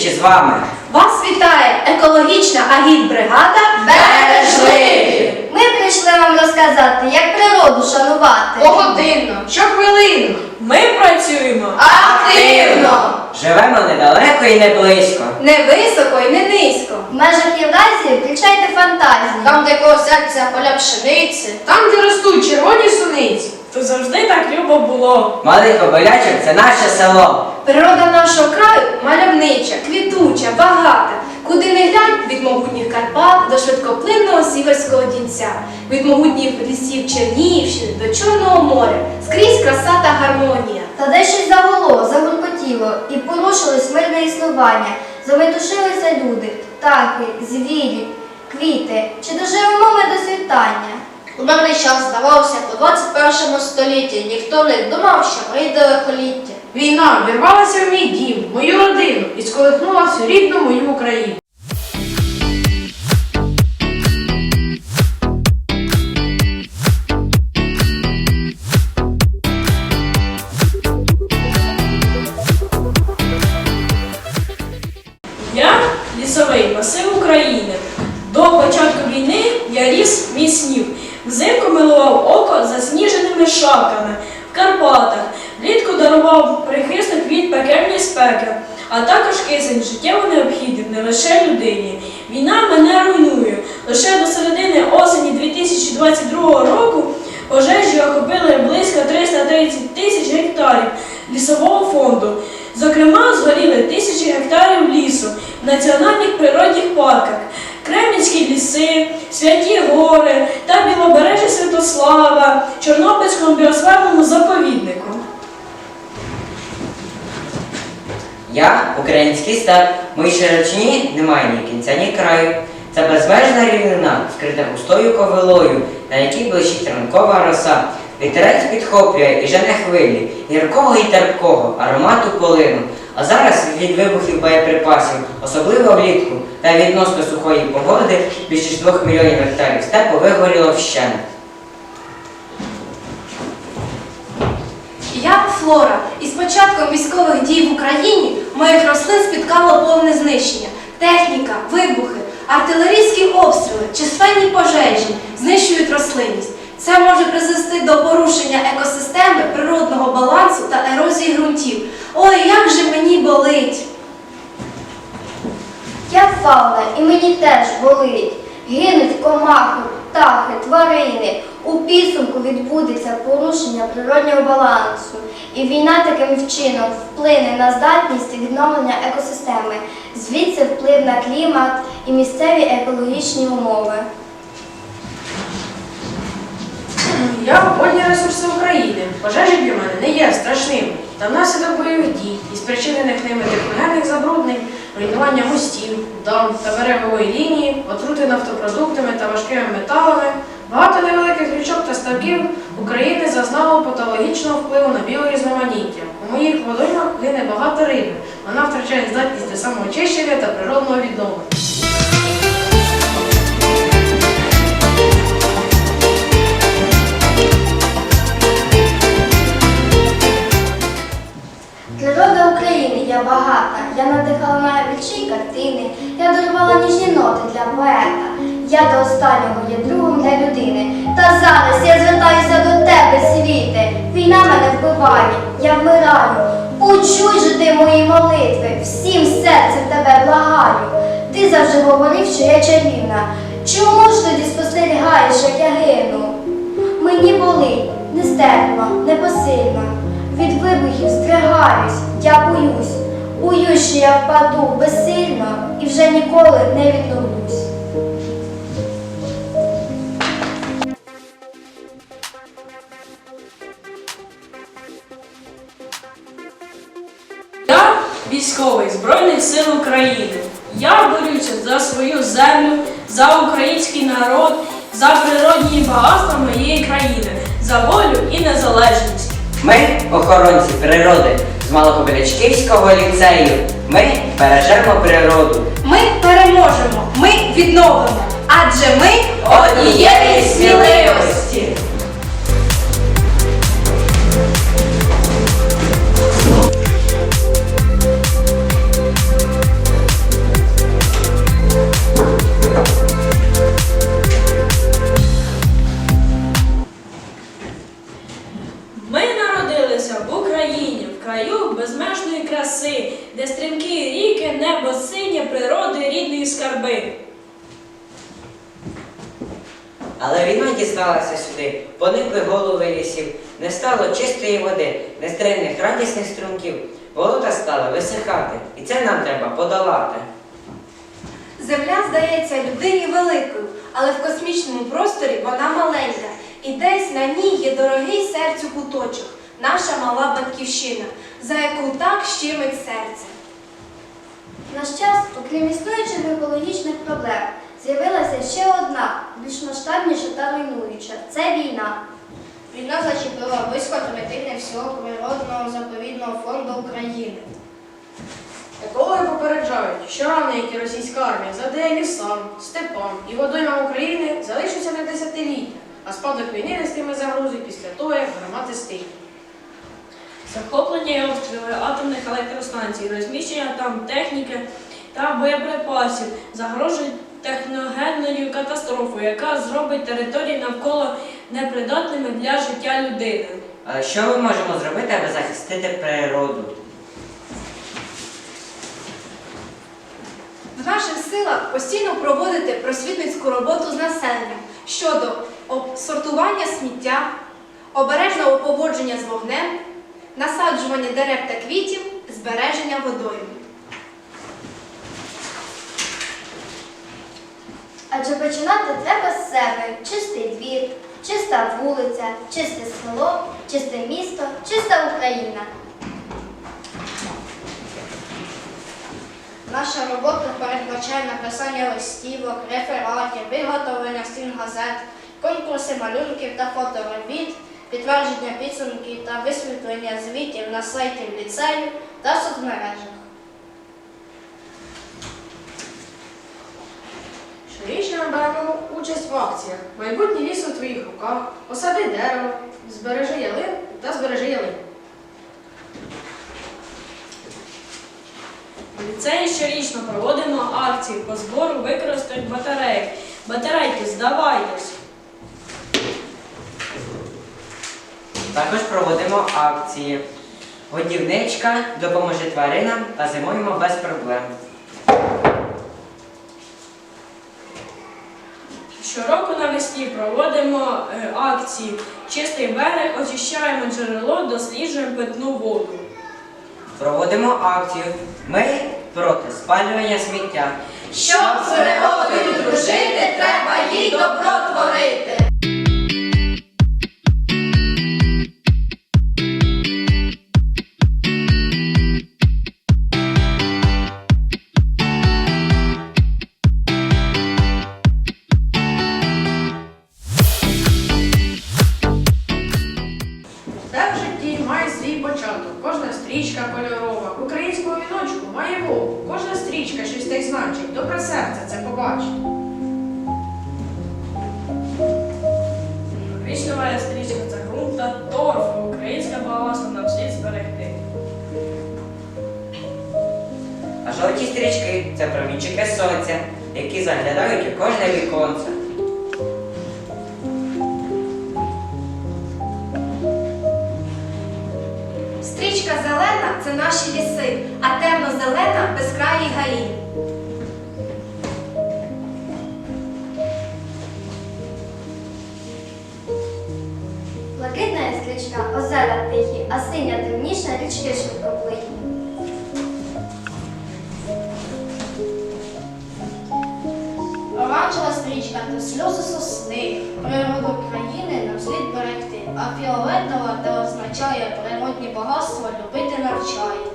зустрічі з вами. Вас вітає екологічна агітбригада Бережливі! Ми прийшли вам розказати, як природу шанувати. Погодинно, щохвилинно. Ми працюємо Активно! Живемо недалеко і не близько. не високо і не низько. В межах Євразії включайте фантазію. Там, де кого серця поля пшениці, там, де ростуть червоні суниці. То завжди так любо було. Малий Кобилячок це наше село. Природа нашого краю мальовнича, квітуча, багата. Куди не глянь від могутніх Карпат до швидкоплинного сіверського дінця, від могутніх лісів Чернігівщини до Чорного моря, скрізь краса та гармонія. Та де щось загуло, загуркотіло, і порушилось мирне існування. Заметушилися люди, птахи, звірі, квіти. Чи доживемо ми до світання? у мирний час здавався по 21 столітті. Ніхто не думав, що прийде лихоліття. Війна вірвалася в мій дім, мою родину і сколихнула всю рідну мою Україну. Я лісовий масив України. До початку війни я ріс мій снів. Взимку милував око засніженими шапками в Карпатах. Влітку дарував прихисток від пекельної спеки, а також кисень життєво необхідний не лише людині. Війна мене руйнує. Лише до середини осені 2022 року пожежі охопили близько 330 тисяч гектарів лісового фонду. Зокрема, згоріли тисячі гектарів лісу в національних природних парках, Кремінські ліси, Святі Гори та Білобережжя Святослава, Чорнобильському біосферному заповіднику. Я український степ. Моїй широчині немає ні кінця, ні краю. Це безмежна рівнина, скрита густою ковилою, на якій блищить ранкова роса. Вітерець підхоплює і жене хвилі, гіркого і терпкого, аромату полину. А зараз від вибухів боєприпасів, особливо влітку, та відносно сухої погоди, більше двох мільйонів гектарів степу вигоріло вщент. Я Флора, і з початком військових дій в Україні моїх рослин спіткало повне знищення. Техніка, вибухи, артилерійські обстріли, численні пожежі знищують рослинність. Це може призвести до порушення екосистеми, природного балансу та ерозії ґрунтів. Ой, як же мені болить! Я фауна, і мені теж болить. Гинуть комахи, птахи, тварини. У підсумку відбудеться порушення природнього балансу. І війна таким чином вплине на здатність відновлення екосистеми, звідси вплив на клімат і місцеві екологічні умови. Я водні ресурси України. Пожежі для мене не є страшними. Та внаслідок бойових дій і спричинених ними техногенних забруднень, руйнування мостів, дам та берегової лінії, отрути нафтопродуктами та важкими металами, багато невеликих річок та ставків України зазнало патологічного впливу на біорізноманіття. У моїх водоймах гине багато риби. Вона втрачає здатність до самоочищення та природного відновлення. Природа України я багата, я надихала на вірші картини, я дарувала ніжні ноти для поета. Я до останнього є другом для людини. Та зараз я звертаюся до тебе, світе. Війна мене вбиває, я вмираю. Почуй же ти мої молитви, всім серцем тебе благаю. Ти завжди говорив, що я чарівна. Чому ж тоді спостерігаєш, як я гину? Мені болить, нестерпно, непосильно. Від вибухів здригаюсь, я боюсь. Боюсь, що я впаду безсильно і вже ніколи не відновлюсь. Військовий Збройних сил України. Я борюся за свою землю, за український народ, за природні багатства моєї країни, за волю і незалежність. Ми охоронці природи з Малокобилячківського ліцею. Ми бережемо природу. Ми переможемо, ми відновимо, адже ми Однієї сміливості! Лісів, не стало чистої води, нестримних радісних струмків. Болота стали висихати, і це нам треба подолати. Земля здається людині великою, але в космічному просторі вона маленька. І десь на ній є дорогий серцю куточок, наша мала батьківщина, за яку так щемить серце. Наш час, окрім існуючих екологічних проблем, з'явилася ще одна, більш масштабніша та руйнуюча це війна. Війна зачепила близько третини всього природного заповідного фонду України. Екологи попереджають, що рани, які російська армія задає лісам, степам і водоймам України, залишаться на десятиліття, а спадок війни нестиме загрози після того, як гармати стихнуть. Захоплення і обстріли атомних електростанцій, розміщення там техніки та боєприпасів загрожують техногенною катастрофою, яка зробить території навколо непридатними для життя людини. Що ми можемо зробити, аби захистити природу? В наших силах постійно проводити просвітницьку роботу з населенням щодо сортування сміття, обережного поводження з вогнем, насаджування дерев та квітів, збереження водойм. Адже починати треба з себе. Чистий двір, чиста вулиця, чисте село, чисте місто, чиста Україна. Наша робота передбачає написання листівок, рефератів, виготовлення стін газет, конкурси малюнків та фоторобіт, підтвердження підсумків та висвітлення звітів на сайті ліцею та соцмережах. Ми беремо участь в акціях. Майбутнє ліс у твоїх руках, посади дерево, збережи ялин та збережи ялин. В ліцеї щорічно проводимо акції по збору використаних батарейок. Батарейки, здавайтесь! Також проводимо акції. Годівничка допоможе тваринам та зимуємо без проблем. Щороку навесні проводимо е, акції Чистий берег, очищаємо джерело, досліджуємо питну воду. Проводимо акцію. Ми проти спалювання сміття. Щоб з природою дружити, треба їй добро творити. Ґрунт та. Українська багатство нам слід зберегти. А жовті стрічки це промінчики сонця, які заглядають у кожне віконце. Стрічка зелена це наші ліси, а темно-зелена безкраї гаї. Стрічка, озера тихі, а синя темніша річки швидкоплиті. Оранжева стрічка то сльози сосни, природу країни нам слід берегти, а фіолетова, де означає природні багатства, любити навчає.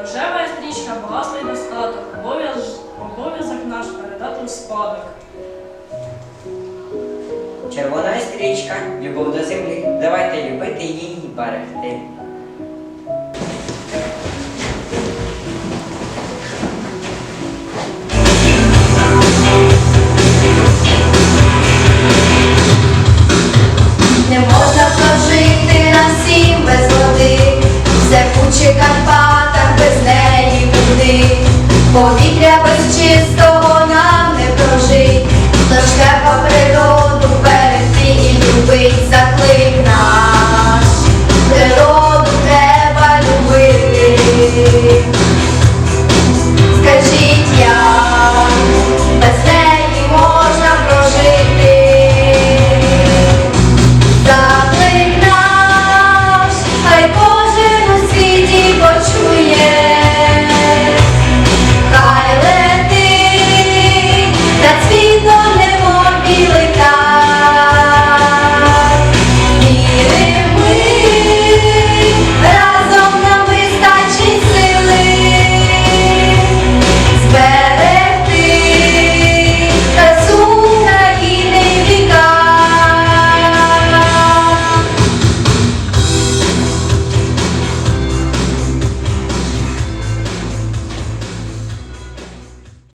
Рожева стрічка багатство достаток. Обов'язок наш передати у спадок. Червона стрічка, любов до землі. Давайте любити її і берегти. Не можна прожити нам всім без води, в Серпучих Карпатах без неї куди, повітря без чистого ways